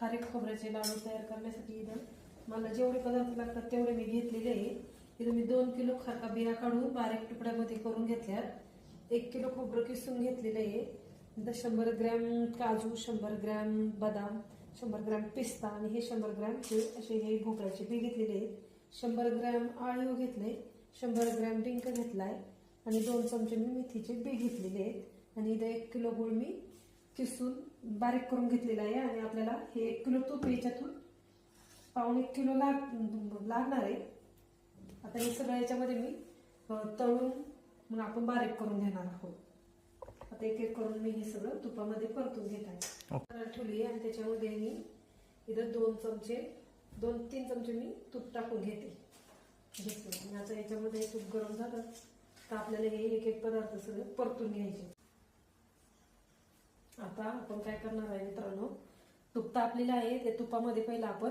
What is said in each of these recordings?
खारीक खोबऱ्याचे लाडू तयार करण्यासाठी इथं मला जेवढे पदार्थ लागतात तेवढे मी घेतलेले आहे. इथं मी दोन किलो खारका बिया काढून बारीक तुकड्यामध्ये करून घेतल्या एक किलो खोबरं किसून घेतलेलं आहे. नंतर शंभर ग्रॅम काजू शंभर ग्रॅम बदाम शंभर ग्रॅम पिस्ता आणि हे शंभर ग्रॅम हे असे हे भोपळ्याचे बी घेतलेले आहेत शंभर ग्रॅम आळीव घेतले शंभर ग्रॅम डिंक घेतलाय आणि दोन चमचे मी मेथीचे बी घेतलेले आहेत. आणि इथं एक किलो गुळ मी किसून बारीक करून घेतलेला आहे आणि आपल्याला हे एक किलो तूप याच्यातून. पाऊण एक किलो लाग लागणार आहे. आता हे सगळं याच्यामध्ये मी तळून मग आपण बारीक करून घेणार आहोत. आता एक एक करून मी हे सगळं तुपामध्ये परतून घेत आहे. ठेवली आहे आणि त्याच्यामध्ये मी इथं दोन चमचे दोन तीन चमचे मी तूप टाकून घेते. घेतलं आणि आता याच्यामध्ये तूप गरम झालं तर आपल्याला हे एक एक पदार्थ सगळे परतून घ्यायचे. आता आपण काय करणार आहे मित्रांनो? तूप तापलेलं आहे ते तुपामध्ये पहिला आपण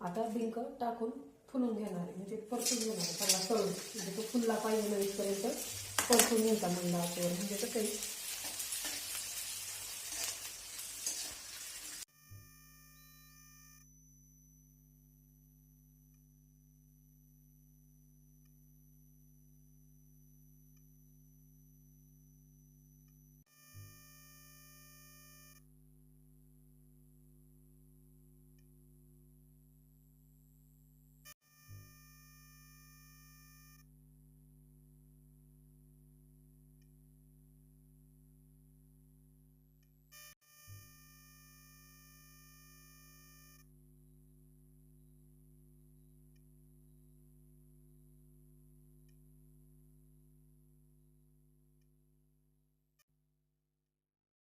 आता डिंक टाकून फुलून घेणार आहे. म्हणजे परतून घेणार आहे त्याला तळून. म्हणजे तो फुलला पाहिजे ना इथपर्यंत परतून घ्यायचा म्हणला आचेवर म्हणजे कसं